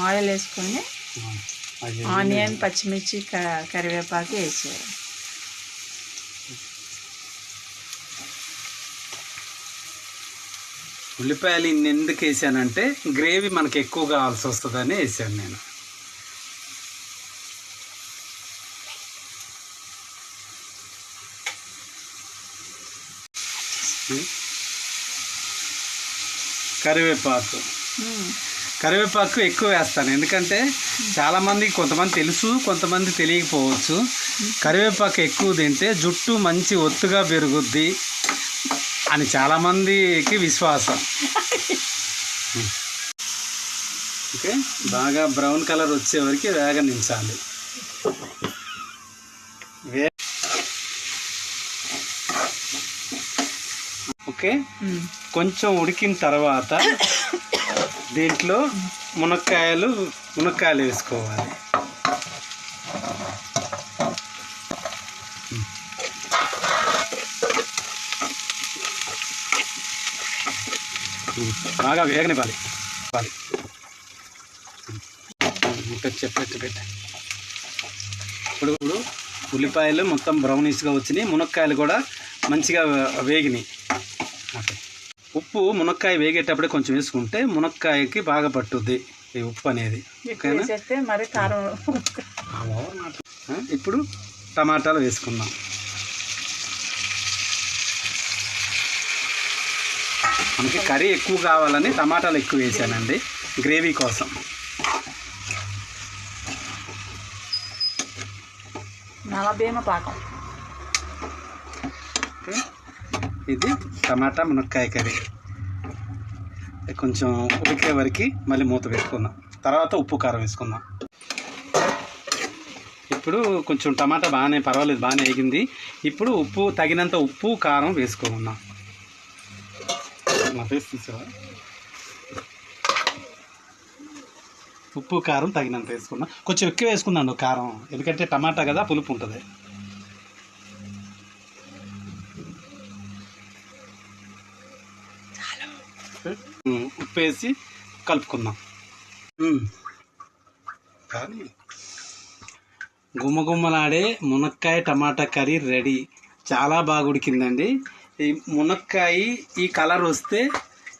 Oil వేసుకొని onion పచ్చిమిర్చి క- కరివేపాకు వేసేయాలి. ఉల్లిపాయలు ఇన్ని ఎందుకు వేసానంటే గ్రేవీ మనకి ఎక్కువ కావాల్సి వస్తుందని వేసాను నేను. కరివేపాకు. కరివేపాకు ఎక్కువ వేస్తాను. ఎందుకంటే చాలామంది కొంతమంది తెలుసు కొంతమంది తెలియకపోవచ్చు. కరివేపాకు ఎక్కువ తింటే జుట్టు మంచి ఒత్తుగా పెరుగుద్ది అని చాలామందికి విశ్వాసం. ఓకే? బాగా బ్రౌన్ కలర్ వచ్చే వరకు వేగనించాలి. వే ఓకే. కొంచెం ఉడికిన తర్వాత దీంట్లో మునక్కాయలు మునక్కాయలు వేసుకోవాలి. బాగా వేగనివ్వాలి. ఇవ్వాలి పెట్టు పెట్టు. పెట్టు ఇప్పుడు ఇప్పుడు ఉల్లిపాయలు మొత్తం బ్రౌనీస్గా వచ్చినాయి. మునక్కాయలు కూడా మంచిగా వేగినాయి. ఓకే. ఉప్పు మునక్కాయ వేగేటప్పుడే కొంచెం వేసుకుంటే మునక్కాయకి బాగా పట్టుద్ది ఈ ఉప్పు అనేది. ఇప్పుడు టమాటాలు వేసుకుందాం. మనకి కర్రీ ఎక్కువ కావాలని టమాటాలు ఎక్కువ వేసానండి. గ్రేవీ కోసం. నలభీమ పాకం. ఓకే. ఇది టమాటా మునక్కాయ కర్రీ. కొంచెం ఉడికే వరకు మళ్ళీ మూత పెట్టుకుందాం. తర్వాత ఉప్పు కారం వేసుకుందాం. ఇప్పుడు కొంచెం టమాటా బాగానే పర్వాలేదు బాగానే వేగింది. ఇప్పుడు ఉప్పు తగినంత ఉప్పు కారం వేసుకుందాం నా ఫేస్ తీసావా ఉప్పు కారం తగినంత వేసుకున్నా. కొంచెం ఎక్కువ వేసుకున్నాను కారం. ఎందుకంటే టమాటా కదా పులుపు ఉంటుంది. ఉప్పు వేసి కలుపుకుందాం. కానీ గుమ్మగుమ్మలాడే మునక్కాయ టమాటా కర్రీ రెడీ. చాలా బాగా ఉడికిందండి. ఈ మునక్కాయ ఈ కలర్ వస్తే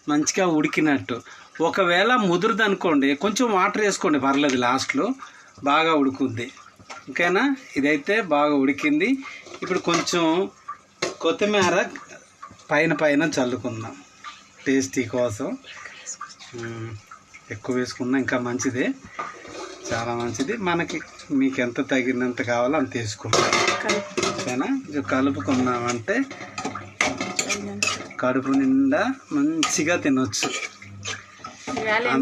మంచిగా ఉడికినట్టు. ఒకవేళ ముదురుది అనుకోండి కొంచెం వాటర్ వేసుకోండి పర్లేదు లాస్ట్లో. బాగా ఉడుకుద్ది. ఓకేనా? ఇదైతే బాగా ఉడికింది. ఇప్పుడు కొంచెం కొత్తిమీర పైన పైన చల్లుకుందాం. టేస్టీ కోసం. ఎక్కువ వేసుకున్నా ఇంకా మంచిదే. చాలా మంచిది. మనకి మీకు ఎంత తగినంత కావాలో అంత వేసుకుంటాం ఓకేనా కలుపుకున్నామంటే కడుపు నిండా మంచిగా తినొచ్చు.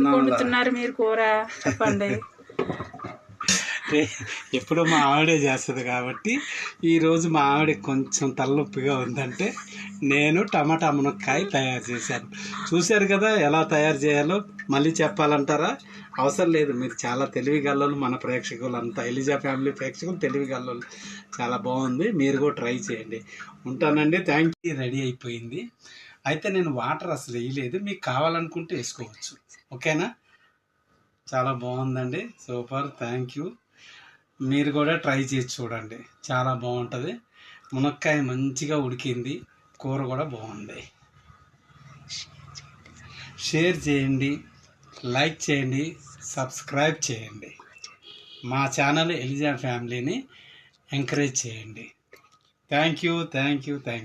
వండుతున్నారు మీరు కూర? చెప్పండి. ఎప్పుడు మా ఆవిడే చేస్తుంది కాబట్టి ఈరోజు మా ఆవిడ కొంచెం తలనొప్పిగా ఉందంటే నేను టమాటా మునక్కాయ తయారు చేశాను. చూశారు కదా ఎలా తయారు చేయాలో? మళ్ళీ చెప్పాలంటారా? అవసరం లేదు. మీరు చాలా తెలివిగల్లలు మన ప్రేక్షకులు అంతా ఎలిజా ఫ్యామిలీ ప్రేక్షకులు తెలివిగల్లలు చాలా బాగుంది. మీరు కూడా ట్రై చేయండి. ఉంటానండి. Thank you. రెడీ అయిపోయింది. అయితే నేను వాటర్ అసలు వేయలేదు. మీకు కావాలనుకుంటే వేసుకోవచ్చు. ఓకేనా? చాలా బాగుందండి. సూపర్. Thank you. మీరు కూడా ట్రై చేసి చూడండి. చాలా బాగుంటుంది. మునక్కాయ మంచిగా ఉడికింది. కూర కూడా బాగుంది. షేర్ చేయండి. లైక్ చేయండి. సబ్స్క్రైబ్ చేయండి. మా ఛానల్ ఎలిజా ఫ్యామిలీని ఎంకరేజ్ చేయండి. Thank you thank you thank you.